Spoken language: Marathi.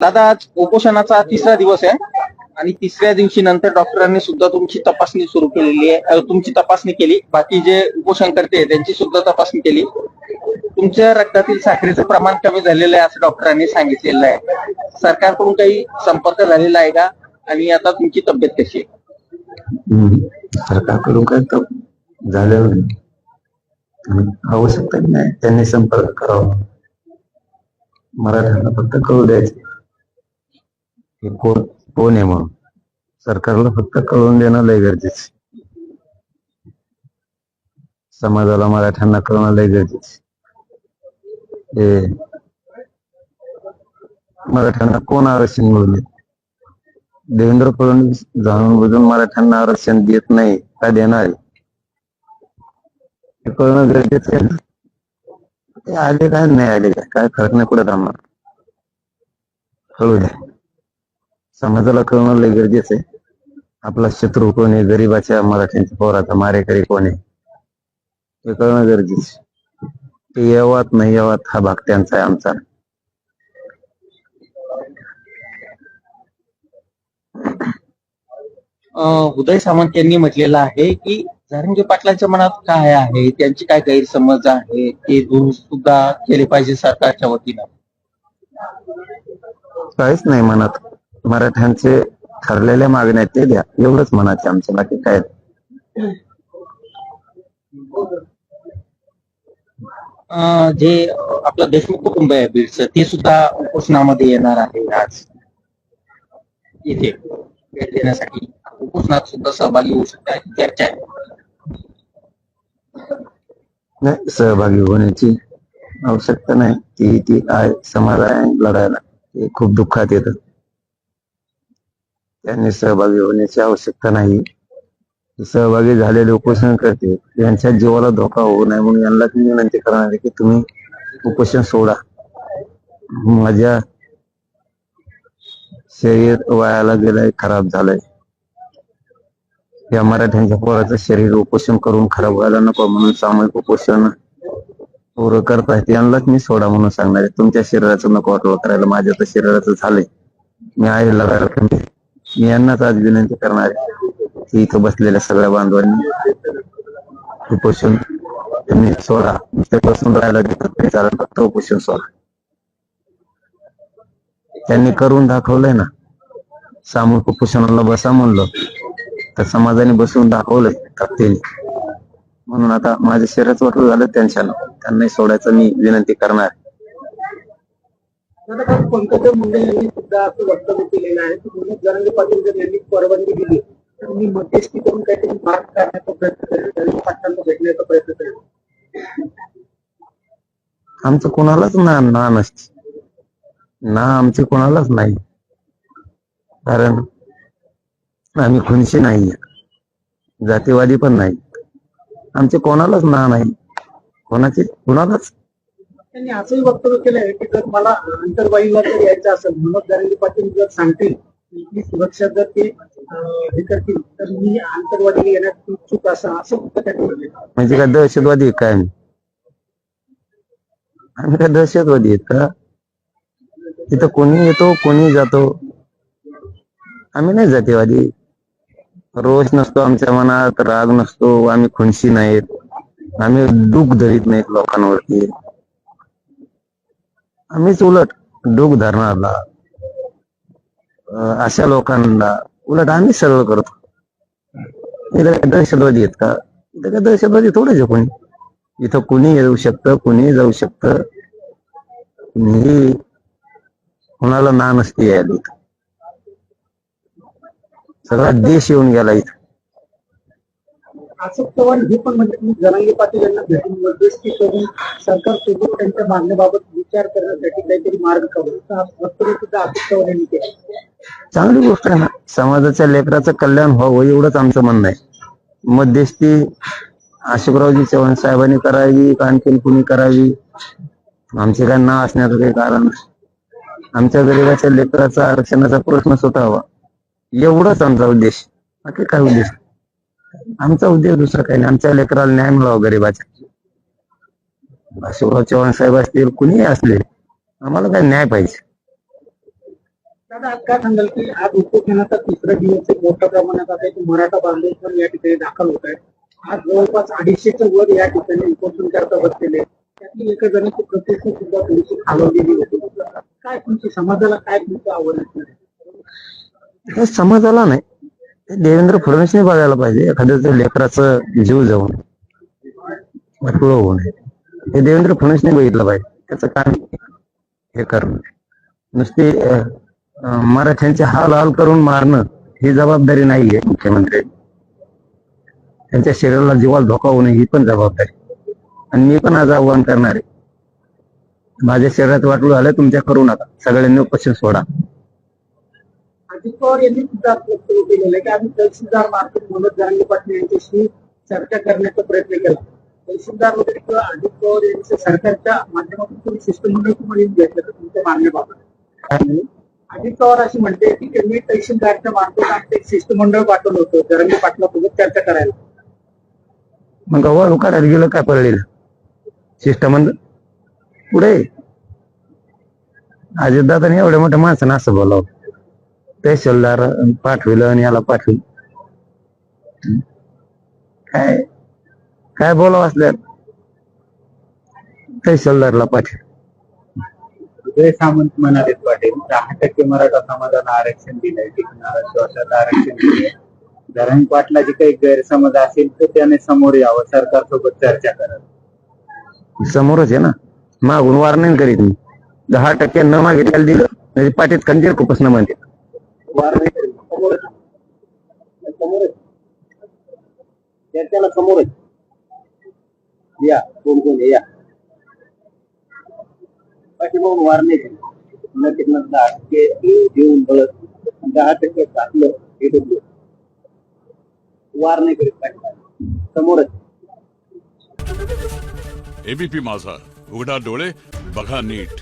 दादा आज उपोषणाचा तिसरा दिवस आहे आणि तिसऱ्या दिवशी नंतर डॉक्टरांनी सुद्धा तुमची तपासणी सुरू केलेली आहे. तुमची तपासणी केली. बाकी जे उपोषण करते त्यांची सुद्धा तपासणी केली. तुमच्या रक्तातील साखरेचं प्रमाण कमी झालेलं आहे असं डॉक्टरांनी सांगितलेलं आहे. सरकारकडून काही संपर्क झालेला आहे का? आणि आता तुमची तब्येत कशी आहे? सरकारकडून काय तर झालं नाही. आवश्यकता नाही. त्यांनी संपर्क करावा. मराठ्यांना फक्त कळू द्यायचं. हे कोण कोण आहे म्हणून? सरकारला फक्त कळून देणं लय गरजेचं समाजाला मराठ्यांना कळणं लय गरजेचं हे मराठ्यांना कोण आरक्षण मिळून देवेंद्र फडणवीस जाणून बुजून मराठ्यांना आरक्षण देत नाही का देणार आहे? हे कळणं गरजेचं आहे ते आले काय नाही आले काय? काय फरक नाही कुठे थांबणार. कळू द्या. समाजाला कळणं लय गरजेचं आहे. आपला शत्रू कोण आहे? गरीबाच्या मराठ्यांच्या पोराचा मारेकरी कोण आहे? हे कळणं गरजेचं. ते यावात नाही यावात हा भाग त्यांचा आहे आमचा. उदय सामंत यांनी म्हटलेलं आहे की जारंगे पाटलांच्या मनात काय आहे? त्यांची काय गैरसमज आहे? ते दूर सुद्धा केले पाहिजे सरकारच्या वतीनं. काहीच नाही मनात. मराठ्यांचे ठरलेल्या मागण्या ते द्या. एवढंच आहे आमच्या बाकी काय? जे आपलं देशमुख कुटुंब आहे बीडचं ते सुद्धा उपोषणामध्ये येणार आहे आज. इथे भेट देण्यासाठी. उपोषणात सुद्धा सहभागी होऊ शकता चर्चा आहे. नाही सहभागी होण्याची आवश्यकता नाही. ती ती आहे समाज आहे लढायला. ते खूप दुःखात त्यांनी सहभागी होण्याची आवश्यकता नाही. सहभागी झालेले उपोषण करते. यांच्या जीवाला धोका होऊ नये म्हणून यांना मी विनंती करणार आहे की तुम्ही उपोषण सोडा. माझ्या शरीर वायाला गेलंय खराब झालंय. या मराठ्यांच्या पोराचं शरीर उपोषण करून खराब व्हायला नको म्हणून सामूहिक उपोषण पोरं करतायत यांनाच मी सोडा म्हणून सांगणार आहे. तुमच्या शरीराचं नको वाटलं करायला. माझ्या तर शरीराचं झालंय. मी आहे लढायला कमी. मी यांनाच आज विनंती करणार आहे की इथं बसलेल्या सगळ्या बांधवांनी उपोषण त्यांनी सोडा. ते बसून राहायला देतात तरी चालेल फक्त उपोषण सोडा. त्यांनी करून दाखवलंय ना. सामूहिक उपोषणाला बसा म्हणलं. तर समाजाने बसून दाखवलंय ताकदीने. म्हणून आता माझ्या शरीराचं वाटलं झालं त्यांच्यानं. त्यांनाही सोडायचं मी विनंती करणार पंकजा मुंडे यांनी सुद्धा असं वक्तव्य केलेलं आहे की मनोज जरांगे पाटील जर यांनी परवानगी दिली तर मी मध्यस्थी करून काहीतरी मार्ग काढण्याचा प्रयत्न करेल जरांगे पाटलांना भेटण्याचा प्रयत्न करेल आमचं कोणालाच ना ना नसते ना आमचे कोणालाच नाही. कारण आम्ही खुनशी नाही जातीवादी पण नाही. आमचे कोणालाच ना नाही. कोणाचे? कोणालाच? त्यांनी असंही वक्तव्य केलंय की जर मला अंतरवाईला जर यायचं असेल मनोज जरांगे पाटील जर सांगतील की इथली सुरक्षा जर ते हे करतील तर मी आंतरवाडीला येण्यात इच्छुक असं असं त्यांनी म्हणजे काय दहशतवादी आहे काय? आम्ही आम्ही काय दहशतवादी आहेत का? तिथं कोणी येतो कोणी जातो? आम्ही नाही जातीवादी. रोष नसतो आमच्या मनात राग नसतो आम्ही खुनशी नाहीत. आम्ही दुःख धरीत नाहीत लोकांवरती. आम्हीच उलट डोक धरणारला. अशा लोकांना उलट आम्ही सरळ करतो. इथं दहशतवादी आहेत का? इथं काय दहशतवादी थोडेच आहे कोणी. इथं कुणी येऊ शकतं कुणी जाऊ शकतं. कुणीही कुणाला ना नसते यायला इथं. सगळा देश येऊन गेला इथं. अशोक पवार हे पण म्हणजे की जरांगे पाटील यांना भेटून मध्यस्थी करून सरकारसोबत त्यांच्या मागण्याबाबत विचार करण्यासाठी काहीतरी मार्ग काढू वक्तव्य सुद्धा अशोक पवार यांनी केलं. चांगली गोष्ट आहे ना. समाजाच्या लेकराचं कल्याण व्हावं एवढंच आमचं म्हणणं आहे. मध्यस्थी अशोकरावजी चव्हाण साहेबांनी करावी का आणखीन कुणी करावी? आमचे काय नाव असण्याचं काही कारण नाही. आमच्या गरीबाच्या लेकराचा आरक्षणाचा प्रश्न सुटावा. एवढाच आमचा उद्देश. बाकी काय उद्देश? आमचा उद्देश दुसरा काही नाही. आमच्या लेकराला न्याय मिळावा गरीबाच्या अशोकराव चव्हाण साहेब असतील कुणीही असले आम्हाला काय न्याय पाहिजे. दादा आज काय सांगाल की आज उपोषणाचा तिसरा दिवस आहे. मोठ्या प्रमाणात आता मराठा बांधव पण या ठिकाणी दाखल होत आहेत आज जवळपास अडीचशेच्या वर या ठिकाणी बसलेले त्यातली एका जणांची प्रतिष्ठा सुद्धा थोडीशी खालवलेली होती. काय तुमची समाजाला काय तुमचं आवड असणार हे समाजाला नाही. देवेंद्र फडणवीसने बघायला पाहिजे. एखाद्याचं लेकराचं जीव जाऊन. वाटोळं होऊ नये. हे देवेंद्र फडणवीसने बघितलं पाहिजे. त्याचं काम हे करणं. नुसती मराठ्यांचे हाल हाल करून मारणं ही जबाबदारी नाहीये मुख्यमंत्री. त्यांच्या शरीराला जीवाला धोका होणे ही पण जबाबदारी. आणि मी पण आज आव्हान करणार आहे. माझ्या शरीरात वाटलं झालं तुमच्या करू नका सगळ्यांनी उपस्थित सोडा. अजित पवार यांनी सुद्धा सुरू केलेलं आहे. की आम्ही तहसीलदार मार्फत मनोज जरांगे पाटील यांच्याशी चर्चा करण्याचा प्रयत्न केला. तहसीलदार वगैरे किंवा अजित पवार यांच्या सरकारच्या माध्यमातून तुम्ही शिष्टमंडळ तुम्हाला घेतलं तर तुमच्या मागण्याबाबत अजित पवार अशी म्हणते की त्यांनी तहसीलदारच्या मार्फत आमचं एक शिष्टमंडळ पाठवलं होतं. जरांगे पाटलासोबत चर्चा करायला. मग गव्हा लोकांना गेलं काय पडलेलं शिष्टमंडळ? पुढे? अजितदादाने एवढ्या मोठ्या माणसानं असं बोलावं. तहसीलदार पाठविलं आणि याला पाठविलं. काय काय बोलावं असल्या तहसीलदारला पाठव उदय सामंत म्हणाले पाटील दहा टक्के मराठा समाजाला आरक्षण दिलंय टिकणारा श्वासाला आरक्षण दिलंय. धरण पाटलाचे काही गैरसमज असेल तर त्याने समोर यावं सरकारसोबत चर्चा करावी. समोरच आहे ना? मागून वार नाही करीत मी. दहा टक्के न मागितल्याला दिलं म्हणजे पाठीत खंजीर खूपच न म्हणते. समोरच समोरच त्याला समोरच या कोण कोण आहे, या पाठीमागून वार नाही दहा टक्के घेऊन बळत दहा टक्के टाकलं हे डब्ल्यू वार नाही करीत पाठीमागे. समोरच एबीपी माझा उघडा डोळे बघा नीट